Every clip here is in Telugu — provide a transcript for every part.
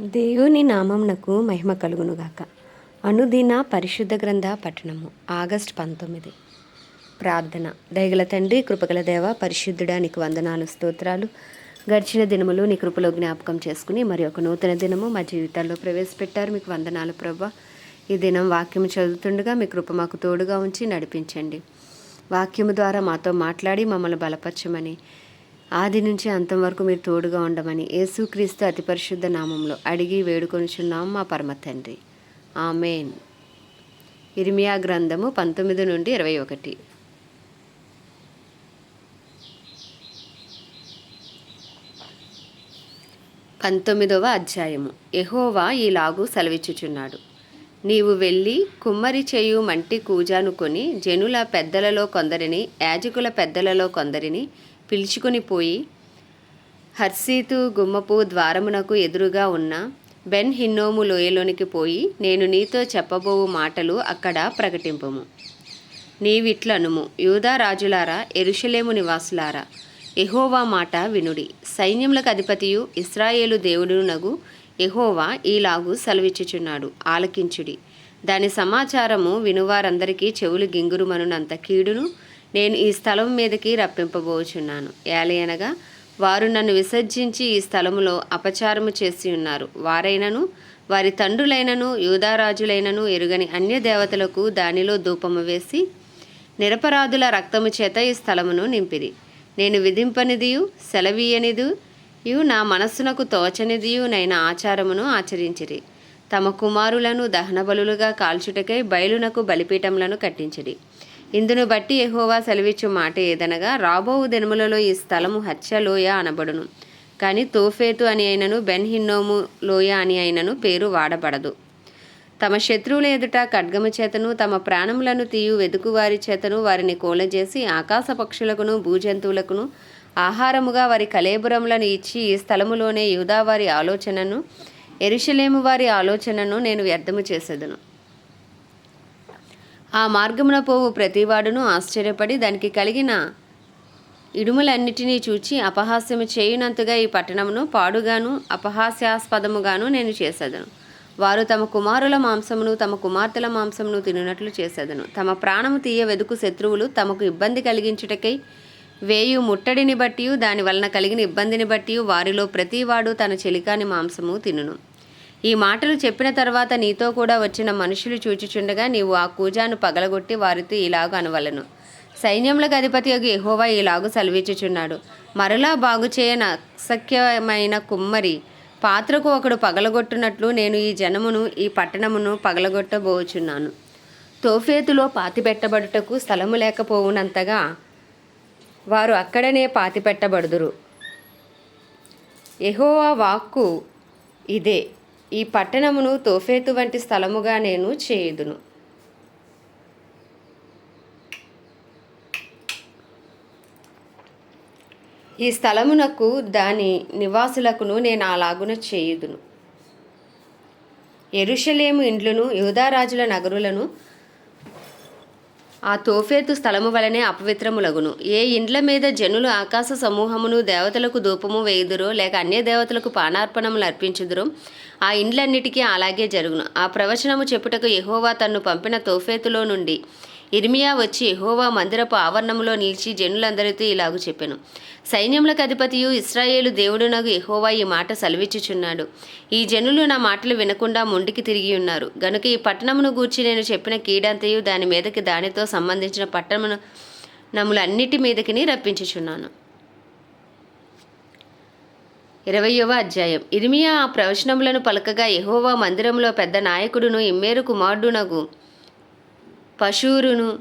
దేవుని నామంనకు మహిమ కలుగునుగాక. అనుదిన పరిశుద్ధ గ్రంథ పట్టణము ఆగస్ట్ పంతొమ్మిది. ప్రార్థన. దయగల తండ్రి కృపగల దేవ పరిశుద్ధుడా నీకు వందనాలు స్తోత్రాలు. గడిచిన దినములు నీ కృపలో జ్ఞాపకం చేసుకుని మరి ఒక నూతన దినము మా జీవితాల్లో ప్రవేశపెట్టారు. మీకు వందనాలు ప్రభా. ఈ దినం వాక్యం చదువుతుండగా మీ కృప మాకు తోడుగా ఉంచి నడిపించండి. వాక్యము ద్వారా మాతో మాట్లాడి మమ్మల్ని బలపరచమని ఆది నుంచి అంతం వరకు మీరు తోడుగా ఉండమని యేసుక్రీస్తు అతి పరిశుద్ధ నామంలో అడిగి వేడుకొనిచున్నాం మా పరమ తండ్రి. ఆమెన్. ఇర్మియా గ్రంథము పంతొమ్మిది నుండి ఇరవై ఒకటి. పంతొమ్మిదవ అధ్యాయము. ఎహోవా ఈలాగు సెలవిచ్చుచున్నాడు. నీవు వెళ్ళి కుమ్మరి చేయు మంటి కూజాను కొని జనుల పెద్దలలో కొందరిని యాజకుల పెద్దలలో కొందరిని పిలుచుకొని పోయి హర్సీతు గుమ్మపు ద్వారమునకు ఎదురుగా ఉన్న బెన్ హిన్నోము లోయలోనికి పోయి నేను నీతో చెప్పబోవు మాటలు అక్కడ ప్రకటింపము. నీవిట్లనుము యూదా రాజులారా ఎరుషలేము నివాసులారా ఎహోవా మాట వినుడి. సైన్యములకు అధిపతియు ఇస్రాయేలు దేవుడునగు ఎహోవా ఈలాగు సెలవిచ్చుచున్నాడు ఆలకించుడి. దాని సమాచారము వినువారందరికీ చెవులు గింగురుమనునంత కీడును నేను ఈ స్థలం మీదకి రప్పింపబోచున్నాను. ఏలయనగా వారు నన్ను విసర్జించి ఈ స్థలములో అపచారము చేసి ఉన్నారు. వారైనను వారి తండ్రులైనను యూదారాజులైనను ఎరుగని అన్య దేవతలకు దానిలో ధూపము వేసి నిరపరాధుల రక్తము చేత ఈ స్థలమును నింపిరి. నేను విధింపనిదియు సెలవీయనిదు యు నా మనస్సునకు తోచనిదియు నైన ఆచారమును ఆచరించిరి. తమ కుమారులను దహనబలులుగా కాల్చుటకై బయలునకు బలిపీఠములను కట్టించిరి. ఇందును బట్టి ఎహోవా సెలవిచ్చు మాట ఏదనగా రాబోవు దినములలో ఈ స్థలము హత్యలోయ అనబడును. కానీ తోఫేతు అని అయినను బెన్ హిన్నోము లోయ అని అయినను పేరు వాడబడదు. తమ శత్రువుల ఎదుట ఖడ్గము చేతను తమ ప్రాణములను తీయు వెదుకువారి చేతను వారిని కోలజేసి ఆకాశ పక్షులకును భూజంతువులకును ఆహారముగా వారి కలేబురములను ఇచ్చి ఈ స్థలములోనే యూదా వారి ఆలోచనను ఎరుషలేము వారి ఆలోచనను నేను వ్యర్థము చేసేదను. ఆ మార్గమున పోవు ప్రతివాడును ఆశ్చర్యపడి దానికి కలిగిన ఇడుములన్నిటినీ చూచి అపహాస్యము చేయునంతగా ఈ పట్టణమును పాడుగాను అపహాస్యాస్పదముగాను నేను చేసేదను. వారు తమ కుమారుల మాంసమును తమ కుమార్తెల మాంసమును తినునట్లు చేసేదను. తమ ప్రాణము తీయ వెదుకు శత్రువులు తమకు ఇబ్బంది కలిగించుటకై వేయు ముట్టడిని బట్టి దాని వలన కలిగిన ఇబ్బందిని బట్టి వారిలో ప్రతివాడు తన చెలికాని మాంసము తినును. ఈ మాటలు చెప్పిన తర్వాత నీతో కూడా వచ్చిన మనుషులు చూచుచుండగా నీవు ఆ కూజాను పగలగొట్టి వారితో ఇలాగ అనవలను. సైన్యములకు అధిపతి యొక్క ఎహోవా ఇలాగు సెలవిచ్చుచున్నాడు. మరలా బాగు చేయన అసఖ్యమైన కుమ్మరి పాత్రకు ఒకడు పగలగొట్టునట్లు నేను ఈ జనమును ఈ పట్టణమును పగలగొట్టబోచున్నాను. తోఫేతులో పాతిపెట్టబడుటకు స్థలము లేకపోవునంతగా వారు అక్కడనే పాతిపెట్టబడుదురు. ఎహోవా వాక్కు ఇదే. ఈ పట్టణమును తోఫేతు వంటి స్థలముగా నేను చేయుదును. ఈ స్థలమునకు దాని నివాసులకును నేను అలాగున చేయుదును. ఎరుషలేము ఇండ్లను యూదారాజుల నగరులను ఆ తోఫేతు స్థలము వలనే అపవిత్రములగును. ఏ ఇండ్ల మీద జనులు ఆకాశ సమూహమును దేవతలకు ధూపము వేయుదురో లేక అన్య దేవతలకు పానార్పణములు అర్పించుదురో ఆ ఇండ్లన్నిటికీ అలాగే జరుగును. ఆ ప్రవచనము చెప్పుటకు యహోవా తన్ను పంపిన తోఫేతులో నుండి ఇర్మియా వచ్చి యెహోవా మందిరపు ఆవరణములో నిలిచి జనులందరితో ఇలాగు చెప్పాను. సైన్యములకు అధిపతియు ఇస్రాయేలు దేవుడునగు ఎహోవా ఈ మాట సెలవిచ్చుచున్నాడు. ఈ జనులు నా మాటలు వినకుండా మొండికి తిరిగి ఉన్నారు. గనుక ఈ పట్టణమును గూర్చి నేను చెప్పిన కీడంతయు దాని మీదకి దానితో సంబంధించిన పట్టణమును నములన్నిటి మీదకిని రప్పించుచున్నాను. ఇరవయవ అధ్యాయం. ఇర్మియా ఆ ప్రవచనములను పలకగా ఎహోవా మందిరంలో పెద్ద నాయకుడును ఇమ్మేరు కుమారుడునగు పశూరును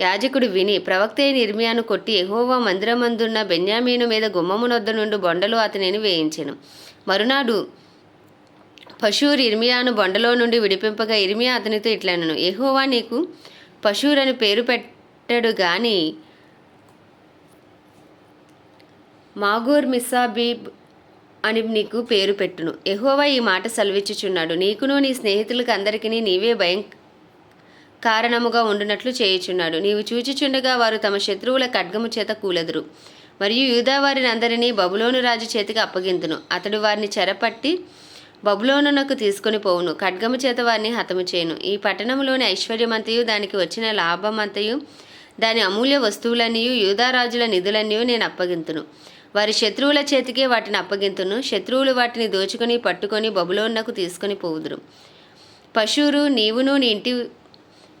యాజకుడు విని ప్రవక్త నిర్మియాను కొట్టి ఎహోవా మందిరమందున్న బెన్యామీను మీద గుమ్మమునొద్ద నుండి బొండలు అతనిని వేయించెను. మరునాడు పశూర్ ఇర్మియాను బొండలో నుండి విడిపింపగా ఇర్మియా అతనితో ఇట్లనను ఎహోవా నీకు పశూర్ అని పేరు పెట్టడు గాని మాగూర్ మిస్సాబీబ్ అని నీకు పేరు పెట్టును. ఎహోవా ఈ మాట సెలవిచ్చుచున్నాడు. నీకును నీ స్నేహితులకు అందరికీ నీవే భయం కారణముగా ఉండునట్లు చేయుచున్నాడు. నీవు చూచిచుండగా వారు తమ శత్రువుల ఖడ్గము చేత కూలెదురు. మరియు యూదావారిని అందరినీ బబులోను రాజు చేతికి అప్పగింతును. అతడు వారిని చెరపట్టి బబులోనునకు తీసుకొని పోవును. ఖడ్గము చేత వారిని హతము చేయను. ఈ పట్టణంలోని ఐశ్వర్యమంతయు దానికి వచ్చిన లాభమంతయు దాని అమూల్య వస్తువులన్నీ యూదారాజుల నిధులన్నీ నేను అప్పగింతును. వారి శత్రువుల చేతికే వాటిని అప్పగింతును. శత్రువులు వాటిని దోచుకొని పట్టుకొని బబులోన్నకు తీసుకొని పోవుదురు. పశువురు నీవును నీ ఇంటి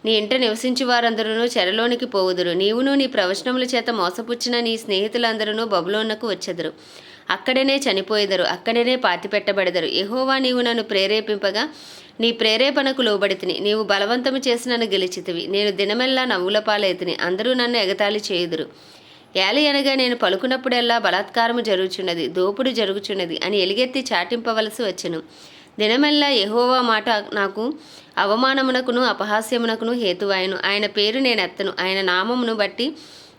నీ ఇంట నివసించి వారందరూ చెరలోనికి పోవుదురు. నీవును నీ ప్రవచనముల చేత మోసపుచ్చిన నీ స్నేహితులందరూ బబులోన్నకు వచ్చెదరు. అక్కడనే చనిపోయేదరు. అక్కడనే పాతిపెట్టబడెదరు. ఎహోవా నీవు నన్ను ప్రేరేపింపగా నీ ప్రేరేపణకు లోబడితిని. నీవు బలవంతము చేసి నన్ను గెలిచితివి. నేను దినమెల్లా నవ్వుల పాలైతిని. అందరూ నన్ను ఎగతాళి చేయుదురు. ఏలి అనగా నేను పలుకున్నప్పుడెల్లా బలాత్కారము జరుగుచున్నది. దోపుడు జరుగుచున్నది అని ఎలుగెత్తి చాటింపవలసి వచ్చెను. దినమెల్లా యెహోవా మాట నాకు అవమానమునకును అపహాస్యమునకును హేతువాయను. ఆయన పేరు నేను ఎత్తను ఆయన నామమును బట్టి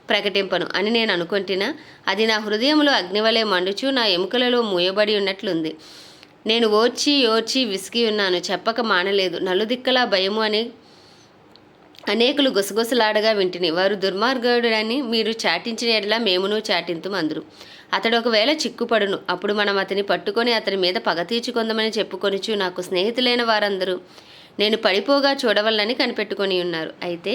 ప్రకటింపను అని నేను అనుకుంటున్నా అది నా హృదయంలో అగ్నివలే మండుచు నా ఎముకలలో మూయబడి ఉన్నట్లుంది. నేను ఓర్చి ఓర్చి విసిగి ఉన్నాను. చెప్పక మానలేదు. నలుదిక్కలా భయము అని అనేకులు గుసగుసలాడగా వింటిని. వారు దుర్మార్గుడని మీరు చాటించిన ఎడలా మేమును చాటింతు అందరు అతడు ఒకవేళ చిక్కుపడును అప్పుడు మనం అతని పట్టుకొని అతని మీద పగ తీర్చుకుందామని చెప్పుకొనిచు నాకు స్నేహితులైన వారందరూ నేను పడిపోగా చూడవల్లని కనిపెట్టుకొని ఉన్నారు. అయితే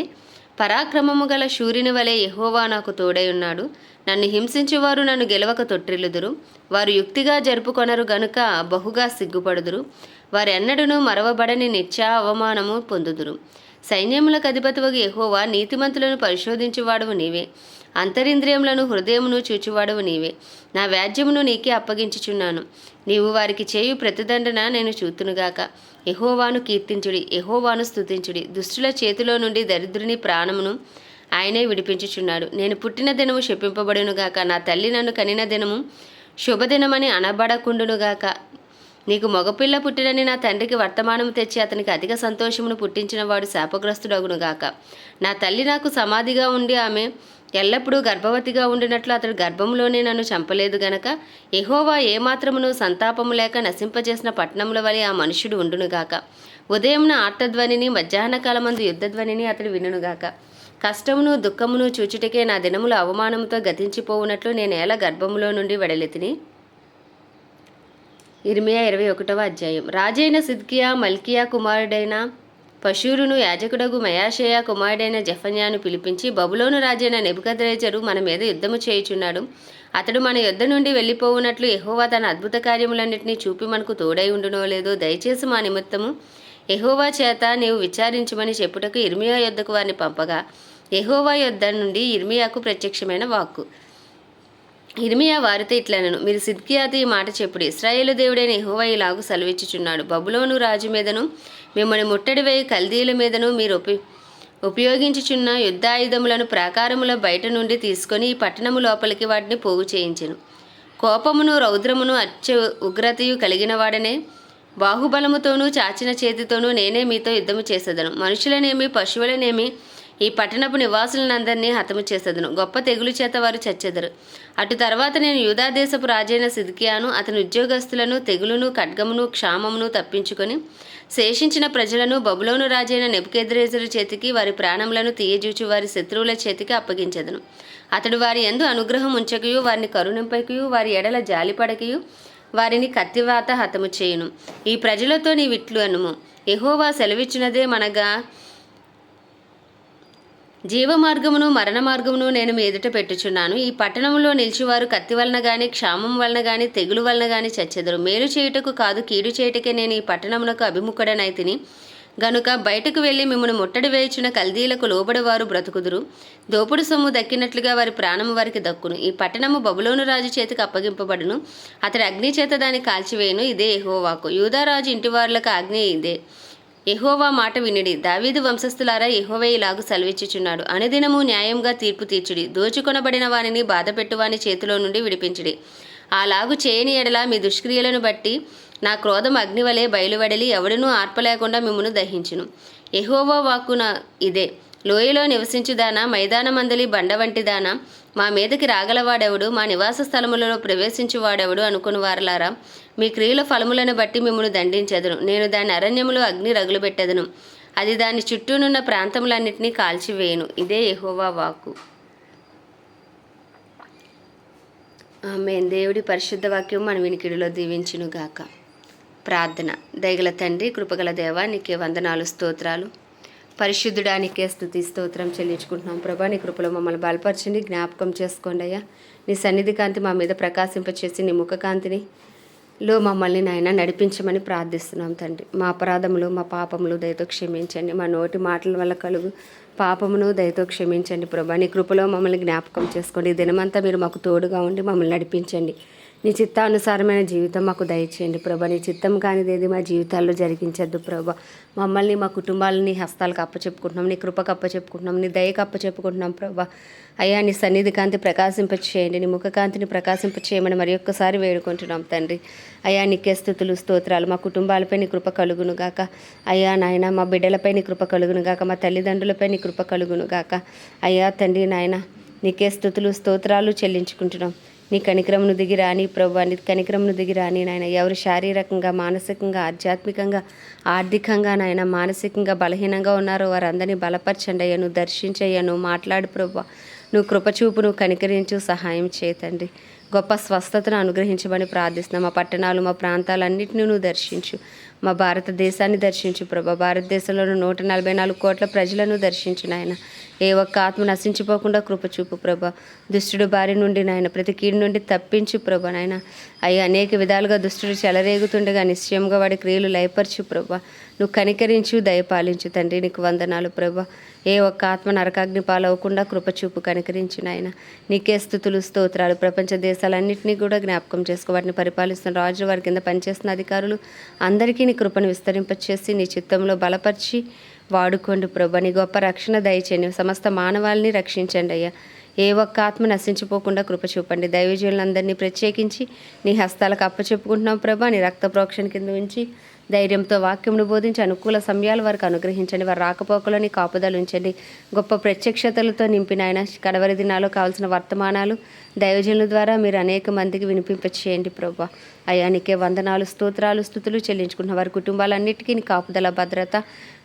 పరాక్రమము గల శూరిని వలె ఎహోవా నాకు తోడై ఉన్నాడు. నన్ను హింసించేవారు నన్ను గెలవక తొట్టిల్లుదురు. వారు యుక్తిగా జరుపుకొనరు గనుక బహుగా సిగ్గుపడుదురు. వారెన్నడూనూ మరవబడని నిత్యా అవమానము పొందుదురు. సైన్యములకు అధిపతివగు యెహోవా నీతిమంతులను పరిశోధించువాడవు నీవే. అంతరింద్రియములను హృదయమును చూచువాడవు నీవే. నా వ్యాజ్యమును నీకే అప్పగించుచున్నాను. నీవు వారికి చేయు ప్రతిదండన నేను చూతునుగాక. ఎహోవాను కీర్తించుడి ఎహోవాను స్తుతించుడి. దుష్టుల చేతిలో నుండి దరిద్రుని ప్రాణమును ఆయనే విడిపించుచున్నాడు. నేను పుట్టిన దినము శపింపబడునుగాక. నా తల్లి నన్ను కనిన దినము శుభదినమని అనబడకుండునుగాక. నీకు మగపిల్ల పుట్టినని నా తండ్రికి వర్తమానం తెచ్చి అతనికి అధిక సంతోషమును పుట్టించిన వాడు శాపగ్రస్తుడగునుగాక. నా తల్లి నాకు సమాధిగా ఉండి ఆమె ఎల్లప్పుడూ గర్భవతిగా ఉండినట్లు అతడు గర్భంలోనే నన్ను చంపలేదు గనక ఎహోవా ఏమాత్రమును సంతాపము లేక నశింపజేసిన పట్టణముల వలె ఆ మనుష్యుడు ఉండునుగాక. ఉదయంన ఆర్తధ్వనిని మధ్యాహ్న కాలమందు యుద్ధధ్వనిని అతడు వినుగాక కష్టమును దుఃఖమును చూచుటకే నా దినములు అవమానముతో గతించిపోవునట్లు నేను ఎలా గర్భములో నుండి వెడలెతిని ఇరిమియా ఇరవై ఒకటవ అధ్యాయం. రాజైన సిద్కియా మల్కియా కుమారుడైన పశువులను యాజకుడగు మయాషేయ కుమారుడైన జఫన్యాను పిలిపించి బబులోను రాజైన నెబుకద్రేజరు మన మీద యుద్ధము చేయుచున్నాడు. అతడు మన యుద్ధ నుండి వెళ్ళిపోవునట్లు ఎహోవా తన అద్భుత కార్యములన్నింటినీ చూపి మనకు తోడై ఉండునో లేదో దయచేసి మా నిమిత్తము. ఎహోవా చేత నీవు విచారించమని చెప్పుటకు ఇర్మియా యొద్దకు వారిని పంపగా ఎహోవా యొద్ద నుండి ఇర్మియాకు ప్రత్యక్షమైన వాక్కు. ఇర్మియా వారితో ఇట్లనను మీరు సిద్కియాతో ఈ మాట చెప్పుడు. ఇస్రాయేలు దేవుడైన యెహోవా ఇలాగు సెలవిచ్చుచున్నాడు. బబులోను రాజు మీదను మిమ్మల్ని ముట్టడి వేయి. కల్దీల మీదను మీరు ఉపి ఉపయోగించుచున్న యుద్ధాయుధములను ప్రాకారముల బయట నుండి తీసుకొని ఈ పట్టణము లోపలికి వాటిని పోగు చేయించెను. కోపమును రౌద్రమును అత్య ఉగ్రతయు కలిగిన వాడనే. బాహుబలముతోనూ చాచిన చేతితోనూ నేనే మీతో యుద్ధము చేసేదను. మనుషులనేమి పశువులనేమి ఈ పట్టణపు నివాసులనందరినీ హతము చేసేదను. గొప్ప తెగులు చేత వారు చచ్చెదరు. అటు తర్వాత నేను యూదాదేశపు రాజైన సిద్కియాను అతని ఉద్యోగస్తులను తెగులును ఖడ్గమును క్షామమును తప్పించుకొని శేషించిన ప్రజలను బబులోను రాజైన నెబుకెద్రేజరు చేతికి వారి ప్రాణములను తీయజూచి వారి శత్రువుల చేతికి అప్పగించెదను. అతడు వారి ఎందు అనుగ్రహం ఉంచకయు వారిని కరుణింపకయు వారి ఎడల జాలిపడకయు వారిని కత్తివాత హతము చేయును. ఈ ప్రజలతో నీ విట్లు అనుము. ఎహోవా సెలవిచ్చినదే మనగా జీవ మార్గమును మరణ మార్గమును నేను మీ ఎదుట పెట్టుచున్నాను. ఈ పట్టణంలో నిలిచివారు కత్తి వలన గాని క్షామం వలన గాని తెగులు వలన గాని చచ్చెదరు. మేలు చేయుటకు కాదు కీడు చేయుటకే నేను ఈ పట్టణమునకు అభిముఖుడనైతిని గనుక బయటకు వెళ్ళి మిమ్మల్ని ముట్టడి వేయించిన కల్దీలకు లోబడవారు బ్రతుకుదురు. దోపుడు సొమ్ము దక్కినట్లుగా వారి ప్రాణము వారికి దక్కును. ఈ పట్టణము బబులోను రాజు చేతికి అప్పగింపబడును. అతడి అగ్ని చేత దాన్ని కాల్చివేయను. ఇదే ఎహోవాకు యూదారాజు ఇంటివారులకు ఆజ్ఞ ఇదే. ఎహోవా మాట వినిడి. దావీదు వంశస్థులారా ఎహోవే ఇలాగు సెలవిచ్చుచున్నాడు. అనుదినము న్యాయంగా తీర్పు తీర్చుడి. దోచుకొనబడిన వానిని బాధపెట్టువాని చేతిలో నుండి విడిపించుడి. అలాగు చేయని ఎడల మీ దుష్క్రియలను బట్టి నా క్రోధం అగ్నివలే బయలువడలి ఎవడనూ ఆర్పలేకుండా మిమ్మును దహించును. ఎహోవా వాక్కున ఇదే. లోయలో నివసించుదానా? మైదానమందలి బండ వంటిదానా? మా మీదకి రాగలవాడెవడు? మా నివాస స్థలములలో ప్రవేశించువాడెవడు? అనుకుని వారలారా మీ క్రియల ఫలములను బట్టి మిమ్మల్ని దండించెదను. నేను దాని అరణ్యములో అగ్ని రగులుబెట్టెదను అది దాని చుట్టూనున్న ప్రాంతములన్నింటినీ కాల్చివేయను. ఇదే ఎహోవా వాక్కు. ఆమె దేవుడి పరిశుద్ధ వాక్యం మన వినికిడిలో దీవించునుగాక. ప్రార్థన. దయగల తండ్రి కృపగల దేవా నీకే వందనాలు స్తోత్రాలు. పరిశుద్ధుడానికే స్థుతి స్తోత్రం చెల్లించుకుంటున్నాం. ప్రభా నీ కృపలో మమ్మల్ని బలపరచండి జ్ఞాపకం చేసుకోండి అయ్యా. నీ సన్నిధి కాంతి మా మీద ప్రకాశింపచేసి నీ ముఖకాంతిని లో మమ్మల్ని నాయన నడిపించమని ప్రార్థిస్తున్నాం తండ్రి. మా అపరాధములు మా పాపములు దయతో క్షమించండి. మా నోటి మాటల వల్ల కలుగు పాపమును దయతో క్షమించండి ప్రభా. నీ కృపలో మమ్మల్ని జ్ఞాపకం చేసుకోండి. దినమంతా మీరు మాకు తోడుగా ఉండి మమ్మల్ని నడిపించండి. నీ చిత్తానుసారమైన జీవితం మాకు దయచేయండి ప్రభా. నీ చిత్తం కానిదేది మా జీవితాల్లో జరిగించద్దు ప్రభా. మమ్మల్ని మా కుటుంబాలని హస్తాలకు అప్పచెప్పుకుంటున్నాం. నీ కృపకు అప్పచెప్పుకుంటున్నాం. నీ దయకు అప్పచెప్పుకుంటున్నాం ప్రభా. అయ్యా నీ సన్నిధి కాంతి ప్రకాశింపచేయండి. నీ ముఖకాంతిని ప్రకాశింపచేయమని మరి ఒక్కసారి వేడుకుంటున్నాం తండ్రి. అయ్యా నీకే స్థుతులు స్తోత్రాలు. మా కుటుంబాలపై నీ కృప కలుగును గాక. అయ్యా నాయన మా బిడ్డలపై నీ కృప కలుగును గాక. మా తల్లిదండ్రులపై నీ కృప కలుగును గాక. అయ్యా తండ్రి నాయన నీకే స్థుతులు స్తోత్రాలు చెల్లించుకుంటున్నాం. నీ కనికరమును దిగి రాని ప్రభు నీ కనికరమును దిగి రాని నాయన ఎవరు శారీరకంగా మానసికంగా ఆధ్యాత్మికంగా ఆర్థికంగా నాయన మానసికంగా బలహీనంగా ఉన్నారో వారందరినీ బలపరచండి అయ్యా. నువ్వు దర్శించయ్యా నువ్వు మాట్లాడు ప్రభు. నువ్వు కృపచూపు నువ్వు కనికరించు సహాయం చేయతండి గొప్ప స్వస్థతను అనుగ్రహించమని ప్రార్థిస్తున్నాం. మా పట్టణాలు మా ప్రాంతాలన్నింటినీ నువ్వు దర్శించు. మా భారతదేశాన్ని దర్శించు ప్రభా. భారతదేశంలోని నూట నలభై నాలుగు కోట్ల ప్రజలను దర్శించు నాయన. ఏ ఒక్క ఆత్మ నశించిపోకుండా కృపచూపు ప్రభా. దుష్టుడు బారి నుండి నాయన ప్రతి కీడు నుండి తప్పించు ప్రభా నాయన. అయ్యి అనేక విధాలుగా దుష్టుడు చెలరేగుతుండగా నిశ్చయంగా వాడి క్రియలు లయపరచు ప్రభా. నువ్వు కనికరించు దయపాలించు తండ్రి నీకు వందనాలు ప్రభా. ఏ ఒక్క ఆత్మ నరకాగ్ని పాలవకుండా కృపచూపు కనికరించు నాయన. నీకే స్థుతులు స్తోత్రాలు. ప్రపంచ దేశాలన్నింటినీ కూడా జ్ఞాపకం చేసుకో. వాటిని పరిపాలిస్తున్న రాజు వారి కింద పనిచేస్తున్న అధికారులు అందరికీ నీ కృపను విస్తరింపచేసి నీ చిత్తంలో బలపరిచి వాడుకోండి ప్రభా. నీ గొప్ప రక్షణ దయచేయండి. సమస్త మానవాళిని రక్షించండి అయ్యా. ఏ ఒక్క ఆత్మ నశించిపోకుండా కృప చూపండి. దైవజీవులందరినీ ప్రత్యేకించి నీ హస్తాలకు అప్పచెప్పుకుంటున్నాం ప్రభా. నీ రక్త ప్రోక్షణ కింద ఉంచి ధైర్యంతో వాక్యమును బోధించి అనుకూల సమయాల వరకు అనుగ్రహించండి. వారి నీ కాపుదలు ఉంచండి. గొప్ప ప్రత్యక్షతలతో నింపిన ఆయన కడవరి దినాల్లో కావాల్సిన వర్తమానాలు దైవజనుల ద్వారా మీరు అనేక మందికి వినిపింపచేయండి ప్రభా. అయానికే వందనాలు స్తోత్రాలు స్థుతులు చెల్లించుకుంటున్న వారి కుటుంబాలన్నిటికీ నీ కాపుదల భద్రత.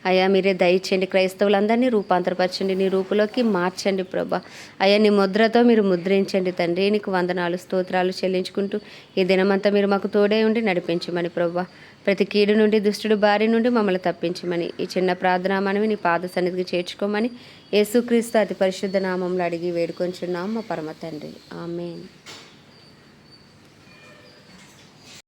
అయ్యా మీరే దయచేయండి. క్రైస్తవులందరినీ రూపాంతరపరచండి. నీ రూపులోకి మార్చండి ప్రభా. అయ్యా నీ ముద్రతో మీరు ముద్రించండి తండ్రి. నీకు వందనాలు స్తోత్రాలు చెల్లించుకుంటూ ఈ దినమంతా మీరు మాకు తోడే ఉండి నడిపించమని ప్రభా. ప్రతి కీడు నుండి దుష్టుడు బారి నుండి మమ్మల్ని తప్పించమని ఈ చిన్న ప్రార్థన మనవి నీ పాద సన్నిధికి చేర్చుకోమని యేసుక్రీస్తు అతి పరిశుద్ధ నామంలో అడిగి వేడుకొంచున్నాం మా పరమ తండ్రి. ఆమె